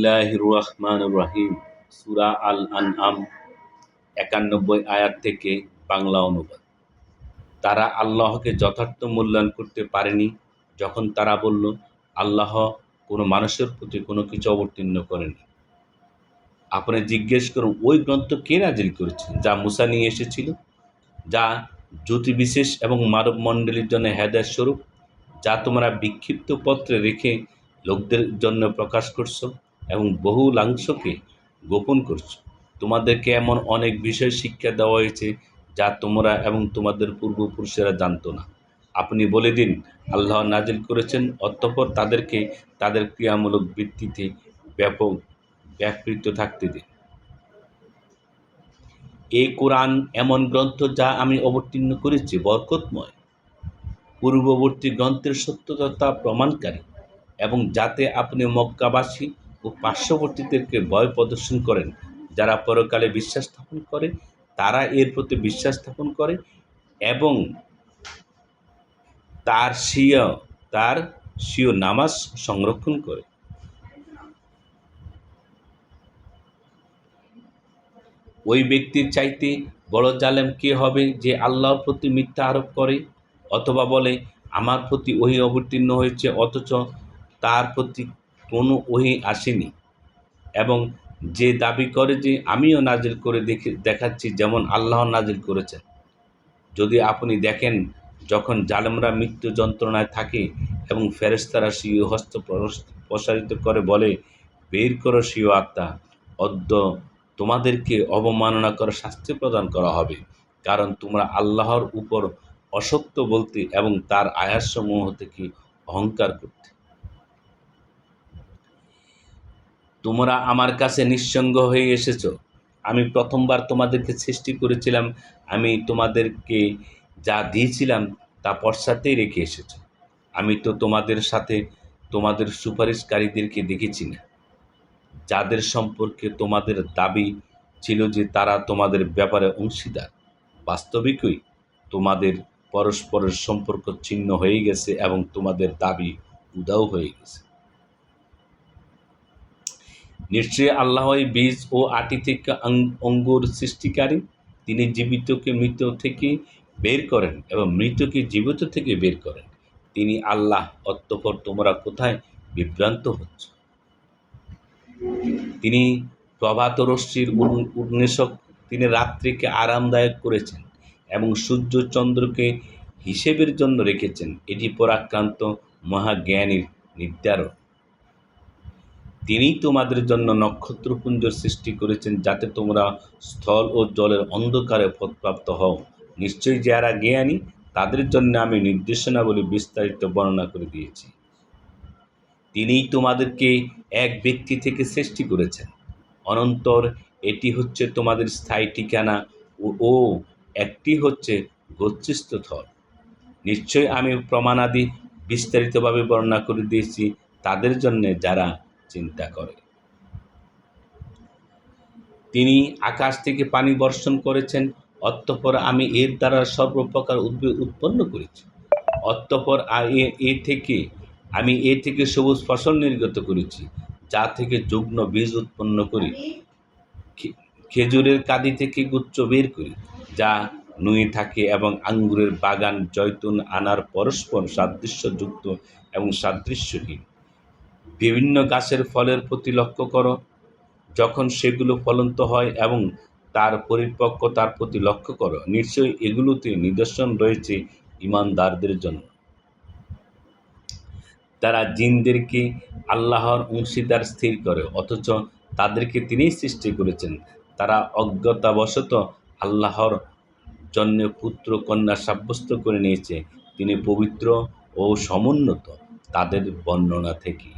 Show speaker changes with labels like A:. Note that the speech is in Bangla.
A: রহমানির রহিম। সূরা আল আনআম একানব্বই আয়াত থেকে বাংলা অনুবাদ। তারা আল্লাহকে যথার্থ মূল্যায়ন করতে পারেনি, যখন তারা বলল, আল্লাহ কোনো মানুষের প্রতি কোনো কিছু অবতীর্ণ করেনি। আপনি জিজ্ঞেস করুন, ওই গ্রন্থ কে নাজিল করেছেন যা মুসা নিয়ে এসেছিল, যা জ্যোতি বিশেষ এবং মানব মণ্ডলীর জন্য হেদায়ত স্বরূপ, যা তোমরা বিক্ষিপ্ত পত্রে রেখে লোকদের জন্য প্রকাশ করছ? এবং বহু লাংশকে গোপন করছ। তোমাদেরকে এমন অনেক বিষয় শিক্ষা দেওয়া হয়েছে যা তোমরা এবং তোমাদের পূর্বপুরুষেরা জানতো না। আপনি বলে দিন, আল্লাহ নাজিল করেছেন, অতঃপর তাদেরকে তাদের ক্রিয়ামূলক ভিত্তিতে ব্যাপক ব্যাপৃত থাকতে দিন। এই কোরআন এমন গ্রন্থ যা আমি অবতীর্ণ করেছি, বরকতময়। পূর্ববর্তী গ্রন্থের সত্যতা প্রমাণকারী এবং যাতে আপনি মক্কাবাসী ও পার্শ্ববর্তীদেরকে ভয় প্রদর্শন করেন। যারা পরকালে বিশ্বাস স্থাপন করে, তারা এর প্রতি বিশ্বাস স্থাপন করে এবং তার স্বীয় তার স্বীয় নামাজ সংরক্ষণ করে। ওই ব্যক্তির চাইতে বড় জালেম কে হবে যে আল্লাহর প্রতি মিথ্যা আরোপ করে অথবা বলে, আমার প্রতি ওহি অবতীর্ণ হয়েছে, অথচ তার প্রতি কোনো ওহি আসেনি। এবং যে দাবি করে যে আমিও নাজিল করে দেখে, দেখাচ্ছি যেমন আল্লাহ নাজিল করেছেন। যদি আপনি দেখেন যখন জালেমরা মৃত্যু যন্ত্রণায় থাকে এবং ফেরেস্তারা সিও হস্ত প্রসারিত করে বলে, বের করো সিও আত্মা, অদ্য তোমাদেরকে অবমাননা করে শাস্তি প্রদান করা হবে। কারণ তোমরা আল্লাহর উপর অসত্য বলতে এবং তার আয়াসমূহ থেকে অহংকার করতে। তোমরা আমার কাছে নিঃসঙ্গ হয়ে এসেছ। আমি প্রথমবার তোমাদেরকে সৃষ্টি করেছিলাম, আমি তোমাদেরকে যা দিয়েছিলাম তা পশ্চাতেই রেখে এসেছ। আমি তো তোমাদের সাথে তোমাদের সুপারিশকারীদেরকে দেখেছি না। যাদের সম্পর্কে তোমাদের দাবি ছিল যে তারা তোমাদের ব্যাপারে অংশীদার, বাস্তবিকই তোমাদের পরস্পরের সম্পর্ক ছিন্ন হয়ে গেছে এবং তোমাদের দাবি উদাও হয়ে গেছে। নিশ্চয়ই আল্লাহই বীজ ও আটি থেকে অঙ্গুর সৃষ্টিকারী। তিনি জীবিতকে মৃত থেকে বের করেন এবং মৃতকে জীবিত থেকে বের করেন। তিনি আল্লাহ অত্যপর তোমরা কোথায় বিভ্রান্ত হচ্ছ? তিনি প্রভাত রশ্মির উন্মেষক, তিনি রাত্রিকে আরামদায়ক করেছেন এবং সূর্য চন্দ্রকে হিসেবের জন্য রেখেছেন। এটি পরাক্রান্ত মহাজ্ঞানীর নির্ধারণ। তিনিই তোমাদের জন্য নক্ষত্রপুঞ্জ সৃষ্টি করেছেন যাতে তোমরা স্থল ও জলের অন্ধকারে পথপ্রাপ্ত হও। নিশ্চয়ই যারা জ্ঞানী, তাদের জন্য আমি নির্দেশনাবলী বিস্তারিত বর্ণনা করে দিয়েছি। তিনিই তোমাদেরকে এক ব্যক্তি থেকে সৃষ্টি করেছেন। অনন্তর এটি হচ্ছে তোমাদের স্থায়ী ঠিকানা ও একটি হচ্ছে গোচ্ছিস্থ থর নিশ্চয়ই আমি প্রমাণাদি বিস্তারিতভাবে বর্ণনা করে দিয়েছি। তাদের জন্যে যারা চিন্তা করে। তিনি আকাশ থেকে পানি বর্ষণ করেছেন, অতঃপর আমি এর দ্বারা সর্বপ্রকার উদ্ভিদ উৎপন্ন করেছি। অতঃপর এ থেকে আমি এ থেকে সবুজ ফসল নির্গত করেছি, যা থেকে যুগ্ন বীজ উৎপন্ন করি। খেজুরের কাদি থেকে গুচ্ছ বের করি, যা নুয়ে থাকে এবং আঙ্গুরের বাগান জৈতুন আনার পরস্পর সাদৃশ্যযুক্ত এবং সাদৃশ্যহীন। বিভিন্ন গাছের ফলের প্রতি লক্ষ্য করো। যখন সেগুলো ফলন্ত হয় এবং তার পরিপক্কতার প্রতি লক্ষ্য করো, নিশ্চয়ই এগুলোতে নিদর্শন রয়েছে ইমানদারদের জন্য। তারা জিনদেরকে আল্লাহর অংশীদার স্থির করে, অথচ তাদেরকে তিনিই সৃষ্টি করেছেন। তারা অজ্ঞতাবশত আল্লাহর জন্য পুত্র, কন্যা সাব্যস্ত করে নিয়েছে। তিনি পবিত্র ও সমুন্নত তাদের বর্ণনা থেকে।